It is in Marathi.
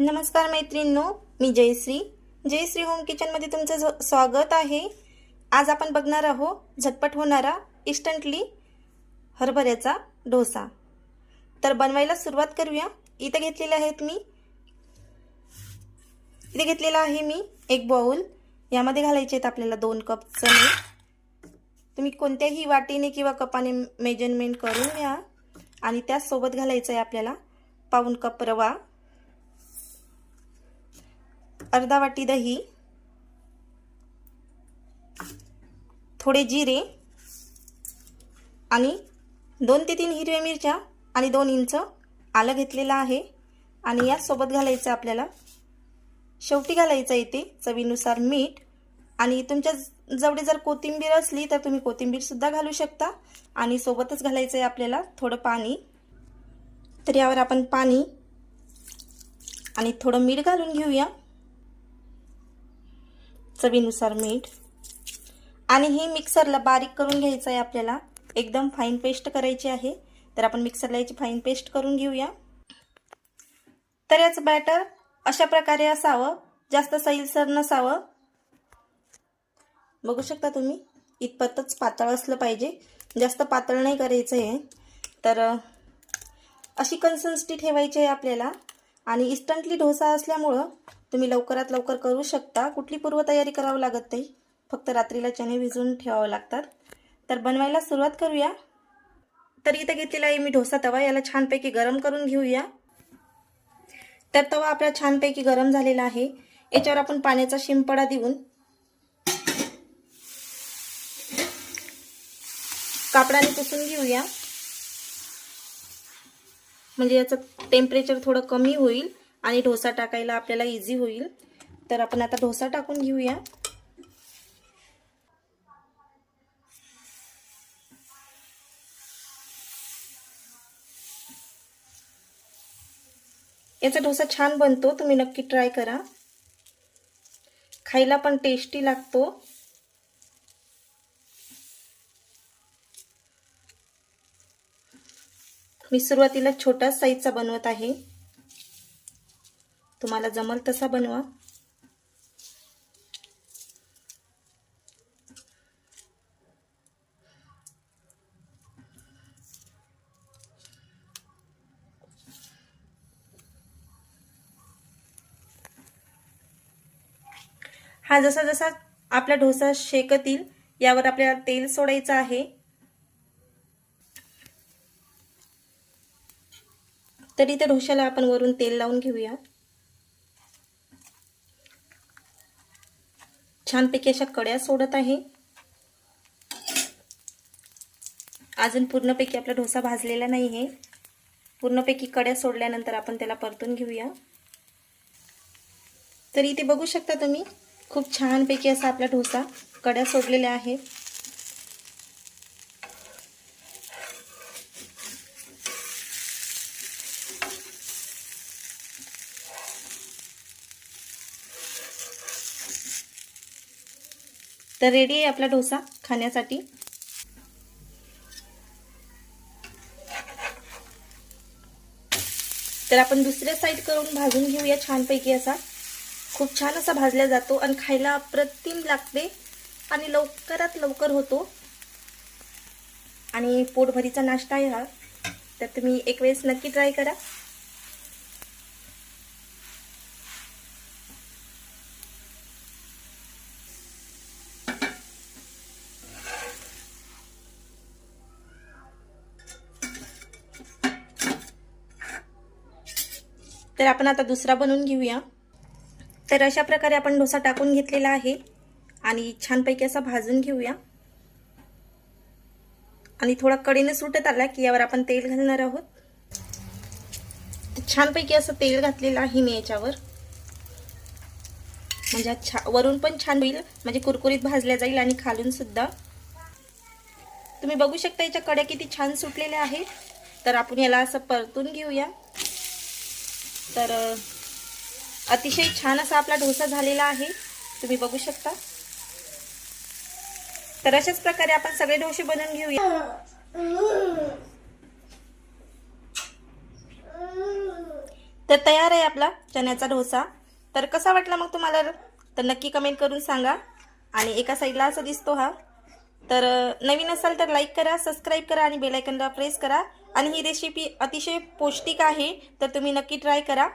नमस्कार मैत्रिणींनो मी जयश्री. जयश्री होम किचनमध्ये तुमचं ज- स्वागत आहे. आज आपण बघणार आहोत झटपट होणारा इन्स्टंटली हरभऱ्याचा डोसा. तर बनवायला सुरुवात करूया. इथं घेतलेले आहेत मी. इथे घेतलेला आहे मी एक बाऊल यामध्ये घालायचे आहेत आपल्याला दोन कप चणे. तुम्ही कोणत्याही वाटीने किंवा कपाने मेजरमेंट करून घ्या. आणि त्याचसोबत घालायचं आहे आपल्याला पाऊण कप रवा. अर्धा वाटी दही थोडे जिरे आणि दोन ते तीन हिरव्या मिरच्या आणि दोन इंच आलं घेतलेलं आहे. आणि यासोबत घालायचं आपल्याला शेवटी घालायचं इथे चवीनुसार मीठ. आणि तुमच्या जवळ जर कोथिंबीर असली तर तुम्ही कोथिंबीरसुद्धा घालू शकता. आणि सोबतच घालायचं आहे आपल्याला थोडं पाणी. तर यावर आपण पाणी आणि थोडं मीठ घालून घेऊया. चवीनुसार मीठ. आणि हे मिक्सरला बारीक करून घ्यायचं आहे आपल्याला. एकदम फाईन पेस्ट करायची आहे. तर आपण मिक्सरला याची फाईन पेस्ट करून घेऊया. तर याचं बॅटर अशा प्रकारे असावं. जास्त सैलसर नसावं. बघू शकता तुम्ही इतपतच पातळ असलं पाहिजे. जास्त पातळ नाही करायचं आहे तर अशी कन्सिस्टन्सी ठेवायची आहे आपल्याला. आणि इन्स्टंटली डोसा असल्यामुळं तुम्ही लवकरात लवकर करू शकता. कुठली पूर्वतयारी करावं लागत नाही. फक्त रात्रीला चणे भिजवून ठेवावं लागतात. तर बनवायला सुरुवात करूया. तर इथं घेतलेला आहे मी डोसा तवा. याला छानपैकी गरम करून घेऊया. तर तवा आपला छानपैकी गरम झालेला आहे. याच्यावर आपण पाण्याचा शिंपडा देऊन कापडाने पुसून घेऊया. म्हणजे याचं टेम्परेचर थोडं कमी होईल आणि डोसा टाकायला आपल्याला इझी होईल. तर आपण आता डोसा टाकून घेऊया. याचा डोसा छान बनतो तुम्ही नक्की ट्राय करा. खायला पण टेस्टी लागतो. मी सुरुवातीला छोटा साईजचा बनवत आहे. तुम्हाला जमल तसा बनवा. हा जसा जसा आपला डोसा शेकतील यावर आपल्याला तेल सोडायचं आहे. तर इथे डोश्याला आपण वरून तेल लावून घेऊया. छानपैकी अशा कड्या सोडत आहे. अजून पूर्णपैकी आपला डोसा भाजलेला नाही आहे पूर्णपैकी कड्या सोडल्यानंतर आपण त्याला परतून घेऊया. तर इथे बघू शकता तुम्ही खूप छानपैकी असा आपला डोसा कड्या सोडलेल्या आहेत. तर रेडी आहे आपला डोसा खाण्यासाठी. तर आपण दुसऱ्या साईड करून भाजून घेऊया छानपैकी असा. खूप छान असा भाजला जातो आणि खायला अप्रतिम लागते आणि लवकरात लवकर होतो. आणि पोटभरीचा नाश्ता आहे हा. तर तुम्ही एक वेळेस नक्की ट्राय करा. तर आपण आता दुसरा बनवून घेऊया. तर अशा प्रकारे आपण डोसा टाकून घेतलेला आहे. आणि छानपैकी असा भाजून घेऊया. आणि थोडा कडीनं सुटत आला की यावर आपण तेल घालणार आहोत. छानपैकी असं तेल घातलेलं आहे मी याच्यावर. म्हणजे छा वरून पण छान होईल. म्हणजे कुरकुरीत भाजल्या जाईल आणि खालून सुद्धा. तुम्ही बघू शकता याच्या कड्या किती छान सुटलेल्या आहेत. तर आपण याला असं परतून घेऊया. तर अतिशय छान असा आपला डोसा झालेला आहे. तुम्ही बघू शकता. तर अशाच प्रकारे आपण सगळे डोसे बनवून घेऊया. तर तयार आहे आपला चण्याचा डोसा तर कसा वाटला मग तुम्हाला? तर नक्की कमेंट करून सांगा. आणि एका साईडला असा दिसतो हा. तर नवीन असाल तर लाईक करा सबस्क्राईब करा आणि बेलायकनला प्रेस करा. आणि ही रेसिपी अतिशय पौष्टिक आहे तर तुम्ही नक्की ट्राय करा.